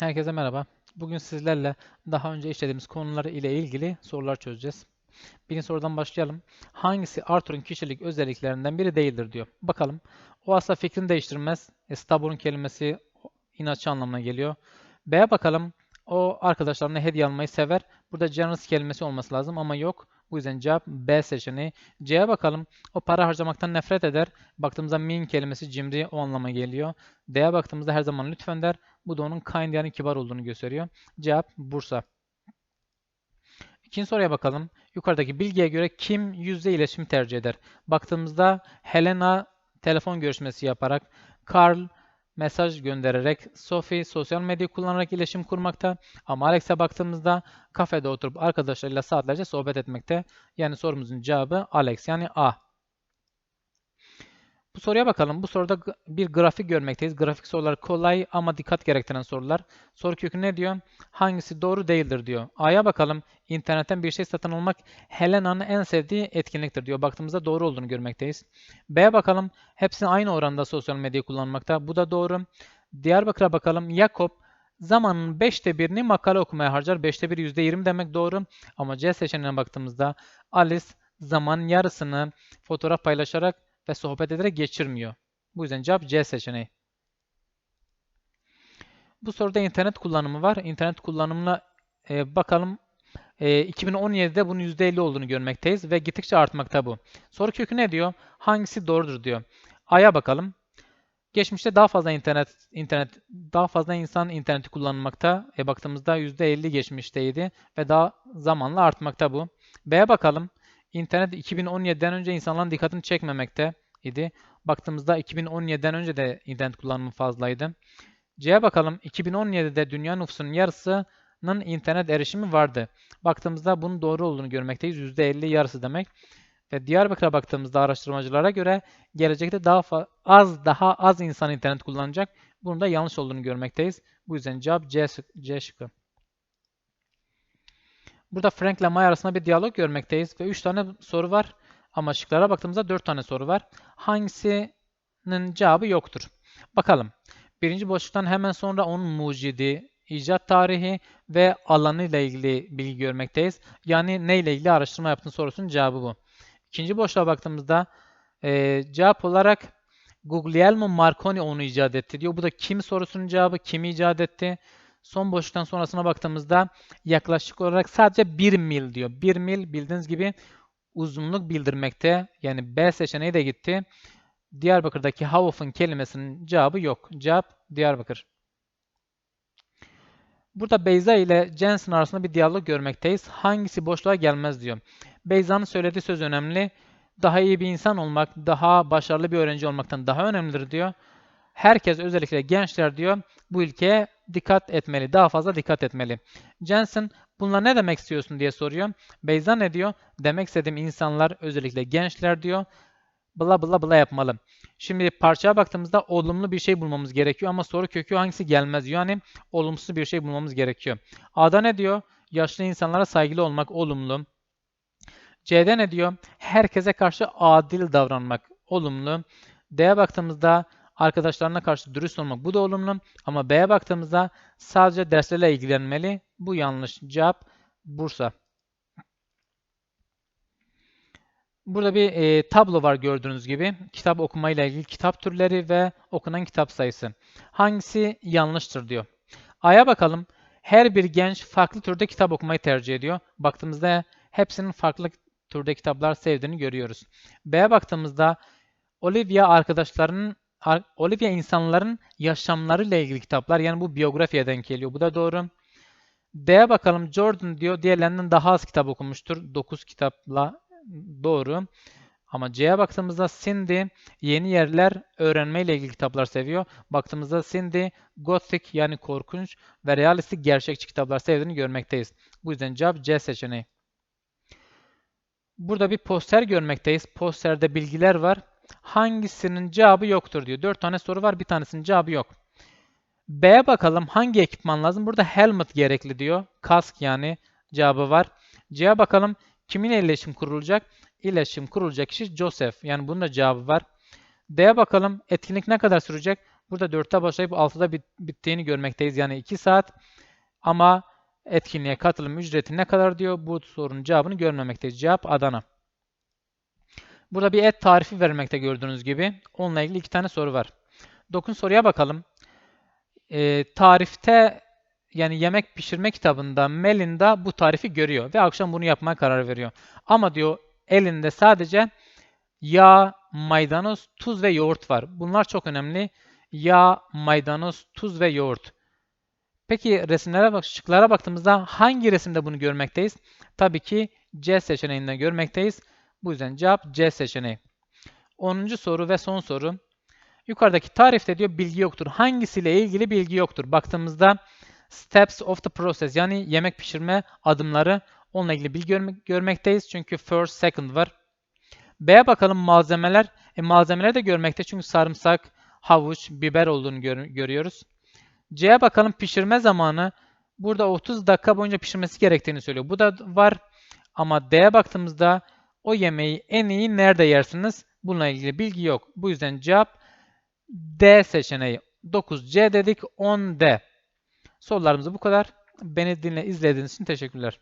Herkese merhaba. Bugün sizlerle daha önce işlediğimiz konular ile ilgili sorular çözeceğiz. Birinci sorudan başlayalım. Hangisi Arthur'un kişilik özelliklerinden biri değildir diyor. Bakalım. O asla fikrini değiştirmez. E, stubborn kelimesi inatçı anlamına geliyor. B'ye bakalım. O arkadaşlarına hediye almayı sever. Burada generous kelimesi olması lazım ama yok. Bu yüzden cevap B seçeneği. C'ye bakalım. O para harcamaktan nefret eder. Baktığımızda mean kelimesi cimri o anlama geliyor. D'ye baktığımızda her zaman lütfen der. Bu da onun kind yani kibar olduğunu gösteriyor. Cevap Bursa. İkinci soruya bakalım. Yukarıdaki bilgiye göre kim yüzde iletişim tercih eder? Baktığımızda Helena telefon görüşmesi yaparak, Carl mesaj göndererek, Sophie sosyal medya kullanarak iletişim kurmakta. Ama Alex'e baktığımızda kafede oturup arkadaşlarıyla saatlerce sohbet etmekte. Yani sorumuzun cevabı Alex yani A. Soruya bakalım. Bu soruda bir grafik görmekteyiz. Grafik sorular kolay ama dikkat gerektiren sorular. Soru kökü ne diyor? Hangisi doğru değildir diyor. A'ya bakalım. İnternetten bir şey satın almak Helena'nın en sevdiği etkinliktir diyor. Baktığımızda doğru olduğunu görmekteyiz. B'ye bakalım. Hepsi aynı oranda sosyal medyayı kullanmakta. Bu da doğru. Diyarbakır'a bakalım. Yakup zamanın 5'te 1'ini makale okumaya harcar. 5'te 1 %20 demek doğru. Ama C seçeneğine baktığımızda Alice zaman yarısını fotoğraf paylaşarak ve sohbet ederek geçirmiyor. Bu yüzden cevap C seçeneği. Bu soruda internet kullanımı var. İnternet kullanımına e, bakalım. E, 2017'de bunun %50 olduğunu görmekteyiz ve gittikçe artmakta bu. Soru kökü ne diyor? Hangisi doğrudur diyor. A'ya bakalım. Geçmişte daha fazla internet internet daha fazla insan interneti kullanmakta. E baktığımızda %50 geçmişteydi ve daha zamanla artmakta bu. B'ye bakalım. İnternet 2017'den önce insanların dikkatini çekmemekte idi. Baktığımızda 2017'den önce de internet kullanımı fazlaydı. C'ye bakalım. 2017'de dünya nüfusunun yarısının internet erişimi vardı. Baktığımızda bunun doğru olduğunu görmekteyiz. %50 yarısı demek. Ve Diyarbakır'a baktığımızda araştırmacılara göre gelecekte daha az daha az insan internet kullanacak. Bunun da yanlış olduğunu görmekteyiz. Bu yüzden cevap C, C şıkkı. Burada Frank ile Maya arasında bir diyalog görmekteyiz ve 3 tane soru var. Ama şıklara baktığımızda 4 tane soru var. Hangisinin cevabı yoktur? Bakalım. Birinci boşluktan hemen sonra onun mucidi, icat tarihi ve alanı ile ilgili bilgi görmekteyiz. Yani ne ile ilgili araştırma yaptığın sorusunun cevabı bu. İkinci boşluğa baktığımızda e, cevap olarak Guglielmo Marconi onu icat etti diyor. Bu da kim sorusunun cevabı, kimi icat etti? Son boşluktan sonrasına baktığımızda yaklaşık olarak sadece 1 mil diyor. 1 mil bildiğiniz gibi uzunluk bildirmekte. Yani B seçeneği de gitti. Diyarbakır'daki Havof'un kelimesinin cevabı yok. Cevap Diyarbakır. Burada Beyza ile Jensen arasında bir diyalog görmekteyiz. Hangisi boşluğa gelmez diyor. Beyza'nın söylediği söz önemli. Daha iyi bir insan olmak, daha başarılı bir öğrenci olmaktan daha önemlidir diyor. Herkes özellikle gençler diyor bu ülkeye dikkat etmeli, daha fazla dikkat etmeli. Jensen bunlar ne demek istiyorsun diye soruyor. Beyza ne diyor? Demek istediğim insanlar özellikle gençler diyor. Bla bla bla yapmalı. Şimdi parçaya baktığımızda olumlu bir şey bulmamız gerekiyor ama soru kökü hangisi gelmez diyor. Yani olumsuz bir şey bulmamız gerekiyor. A'da ne diyor? Yaşlı insanlara saygılı olmak olumlu. C'de ne diyor? Herkese karşı adil davranmak olumlu. D'ye baktığımızda arkadaşlarına karşı dürüst olmak bu da olumlu. Ama B'ye baktığımızda sadece derslerle ilgilenmeli. Bu yanlış. Cevap Bursa. Burada bir e, tablo var gördüğünüz gibi. Kitap okumayla ilgili kitap türleri ve okunan kitap sayısı. Hangisi yanlıştır diyor. A'ya bakalım. Her bir genç farklı türde kitap okumayı tercih ediyor. Baktığımızda hepsinin farklı türde kitaplar sevdiğini görüyoruz. B'ye baktığımızda Olivia arkadaşlarının Olivia insanların yaşamlarıyla ilgili kitaplar yani bu biyografiye denk geliyor. Bu da doğru. D'ye bakalım. Jordan diyor diğerlerinden daha az kitap okumuştur. 9 kitapla doğru. Ama C'ye baktığımızda Cindy yeni yerler öğrenmeyle ilgili kitaplar seviyor. Baktığımızda Cindy Gothic yani korkunç ve realistik gerçekçi kitaplar sevdiğini görmekteyiz. Bu yüzden cevap C seçeneği. Burada bir poster görmekteyiz. Posterde bilgiler var. Hangisinin cevabı yoktur diyor. 4 tane soru var. Bir tanesinin cevabı yok. B'ye bakalım. Hangi ekipman lazım? Burada helmet gerekli diyor. Kask yani cevabı var. C'ye bakalım. Kiminle iletişim kurulacak? İletişim kurulacak kişi Joseph. Yani bunun da cevabı var. D'ye bakalım. Etkinlik ne kadar sürecek? Burada 4'te başlayıp 6'da bit- bittiğini görmekteyiz. Yani 2 saat. Ama etkinliğe katılım ücreti ne kadar diyor? Bu sorunun cevabını görmemekteyiz. Cevap Adana. Burada bir et tarifi vermekte gördüğünüz gibi. Onunla ilgili iki tane soru var. 9 soruya bakalım. Ee, tarifte yani yemek pişirme kitabında Melinda bu tarifi görüyor ve akşam bunu yapmaya karar veriyor. Ama diyor elinde sadece yağ, maydanoz, tuz ve yoğurt var. Bunlar çok önemli. Yağ, maydanoz, tuz ve yoğurt. Peki resimlere bak, şıklara baktığımızda hangi resimde bunu görmekteyiz? Tabii ki C seçeneğinde görmekteyiz. Bu yüzden cevap C seçeneği. 10. soru ve son soru. Yukarıdaki tarifte diyor bilgi yoktur. Hangisiyle ilgili bilgi yoktur? Baktığımızda steps of the process yani yemek pişirme adımları onunla ilgili bilgi görme- görmekteyiz. Çünkü first, second var. B'ye bakalım malzemeler. E, malzemeleri de görmekte çünkü sarımsak, havuç, biber olduğunu gör- görüyoruz. C'ye bakalım pişirme zamanı. Burada 30 dakika boyunca pişirmesi gerektiğini söylüyor. Bu da var. Ama D'ye baktığımızda o yemeği en iyi nerede yersiniz? Bununla ilgili bilgi yok. Bu yüzden cevap D seçeneği. 9C dedik 10D. Sorularımız bu kadar. Beni dinle izlediğiniz için teşekkürler.